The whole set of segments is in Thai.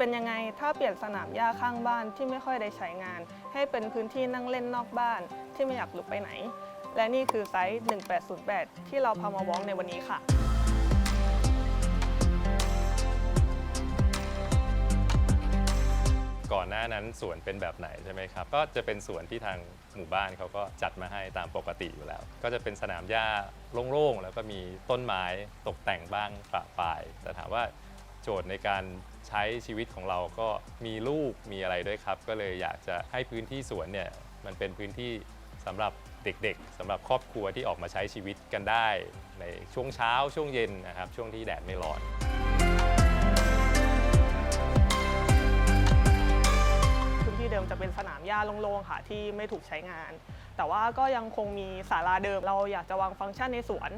เป็นยังไงถ้าเปลี่ยนสนามหญ้าข้างบ้านที่ไม่ค่อยได้ใช้งาน ให้เป็นพื้นที่นั่งเล่นนอกบ้านที่ไม่อยากลุกไปไหน และนี่คือไซส์ 1808 ที่เราพามาวอล์กในวันนี้ค่ะก่อนหน้านั้นสวนเป็นแบบไหนใช่ไหมครับ ก็จะเป็นสวนที่ทางหมู่บ้านเขาก็จัดมาให้ตามปกติอยู่แล้ว ก็จะเป็นสนามหญ้าโล่งๆ แล้วก็มีต้นไม้ตกแต่งบ้างปะปายแต่ถามว่าโจทย์ในการ ใช้ชีวิตของเราก็มีลูกมีอะไรด้วยครับ ก็เลยอยากจะให้พื้นที่สวนเนี่ยมันเป็นพื้นที่สำหรับเด็กๆสำหรับครอบครัวที่ออกมาใช้ชีวิตกันได้ ในช่วงเช้าช่วงเย็นนะครับ ช่วงที่แดดไม่ร้อน พื้นที่เดิมจะเป็นสนามหญ้าโล่งๆค่ะที่ไม่ถูกใช้งาน แต่ว่าก็ยังคงมีศาลาเดิมเราอยากจะวางฟังก์ชันในสวน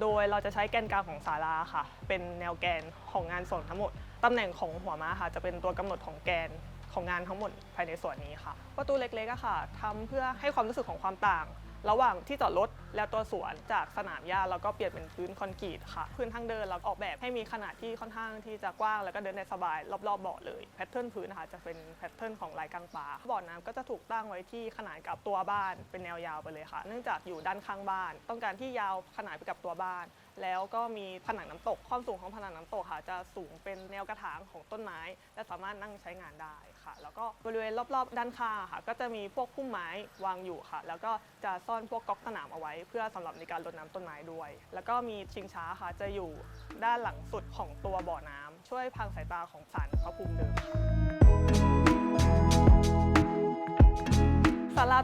โดยเราจะใช้แกนกลางของศาลาค่ะ เป็นแนวแกนของงานส่วนทั้งหมด ตำแหน่งของหัวม้าค่ะ จะเป็นตัวกำหนดของแกนของงานทั้งหมดภายในส่วนนี้ค่ะ ประตูเล็กๆค่ะทำเพื่อให้ความรู้สึกของความต่าง ระหว่างที่จอดรถและตัวสวนจากสนามหญ้าแล้วก็เปลี่ยนเป็นพื้นคอนกรีตค่ะ พื้นทางเดินเราออกแบบให้มีขนาดที่ค่อนข้างที่จะกว้างแล้วก็เดินได้สบายรอบๆเบาะเลยแพทเทิร์นพื้นนะคะจะเป็นแพทเทิร์นของลายกลางป่าบ่อน้ำก็จะถูกตั้งไว้ที่ขนานกับตัวบ้านเป็นแนวยาวไปเลยค่ะ เนื่องจากอยู่ด้านข้างบ้าน ต้องการที่ยาวขนานไปกับตัวบ้าน แล้วก็มีผนังน้ำตก ความสูงของผนังน้ำตกค่ะจะสูงเป็นแนวกระถางของต้นไม้ และสามารถนั่งใช้งานได้ค่ะ แล้วก็บริเวณรอบๆ ด้านข้างค่ะ ก็จะมีพวกพุ่มไม้วางอยู่ค่ะ แล้วก็จะซ่อนพวกก๊อกสนามเอาไว้ เพื่อสำหรับในการรดน้ำต้นไม้ด้วย แล้วก็มีชิงช้าค่ะจะอยู่ด้านหลังสุดของตัวบ่อน้ำช่วยพังสายตาของสารพระภูมิเดิม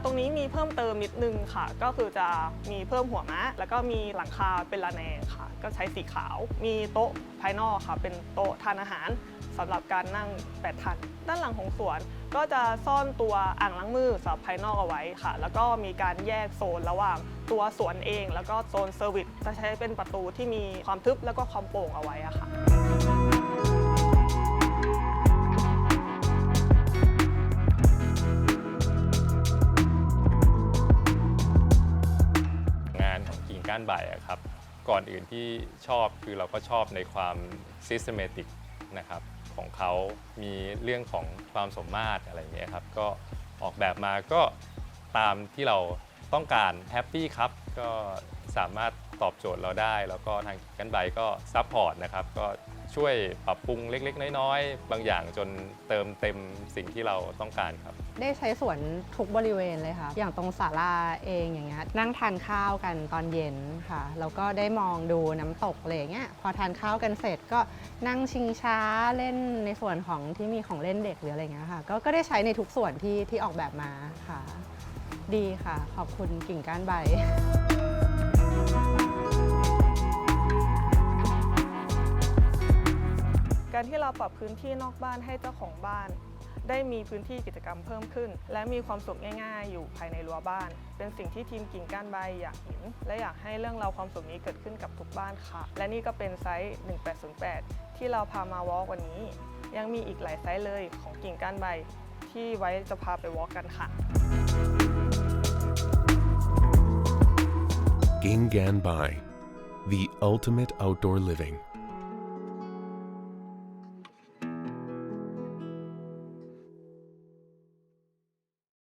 ตรงนี้มีเพิ่มเติมนิดนึงค่ะ ก็คือจะมีเพิ่มหัวม้แล้วก็มีหลังคาเป็นระแนงค่ะ ก็ใช้สีขาว มีโต๊ะภายนอกค่ะ เป็นโต๊ะทานอาหารสำหรับการนั่งแปดท่านด้านหลังของสวนก็จะซ่อนตัวอ่างล้างมือสำหรับภายนอกเอาไว้ค่ะ แล้วก็มีการแยกโซนระหว่างตัวสวนเอง แล้วก็โซนเซอร์วิสจะใช้เป็นประตูที่มีความทึบแล้วก็ความโปร่งเอาไว้อะค่ะ ก้านใบอะครับ ก่อนอื่นที่ชอบคือเราก็ชอบในความซิสเ e m a t i c นะครับของเขามีเรื่องของความสมมาตรอะไรอย่างเงี้ยครับ ก็ออกแบบมาก็ตามที่เราต้องการแฮปปี้ครับ ก็สามารถตอบโจทย์เราได้ แล้วก็ทางกิ่งก้านใบก็ซัพพอร์ตนะครับก็ ช่วยปรับปรุงเล็กๆ น้อยๆ บางอย่างจนเติมเต็มสิ่งที่เราต้องการครับ ได้ใช้สวนทุกบริเวณเลยค่ะ อย่างตรงศาลาเองอย่างเงี้ยนั่งทานข้าวกันตอนเย็นค่ะ แล้วก็ได้มองดูน้ำตกอะไรเงี้ยพอทานข้าวกันเสร็จก็นั่งชิงช้าเล่นในส่วนของที่มีของเล่นเด็กหรืออะไรเงี้ยค่ะ ก็ก็ได้ใช้ในทุกส่วนที่ที่ออกแบบมาค่ะ ดีค่ะ ขอบคุณกิ่งก้านใบ การที่เราปรับพื้นที่นอกบ้านให้เจ้าของบ้าน ได้มีพื้นที่กิจกรรมเพิ่มขึ้น และมีความสุขง่าย ๆ อยู่ภายในรั้วบ้าน เป็นสิ่งที่ทีมกิ่งก้านใบอยากเห็น และอยากให้เรื่องราวความสุขนี้เกิดขึ้นกับทุกบ้านค่ะ และนี่ก็เป็นไซส์ 1808 ที่เราพามาวอล์กวันนี้ ยังมีอีกหลายไซส์เลยของกิ่งก้านใบที่ไว้จะพาไปวอล์กกันค่ะ Gingan Bai, the ultimate outdoor living.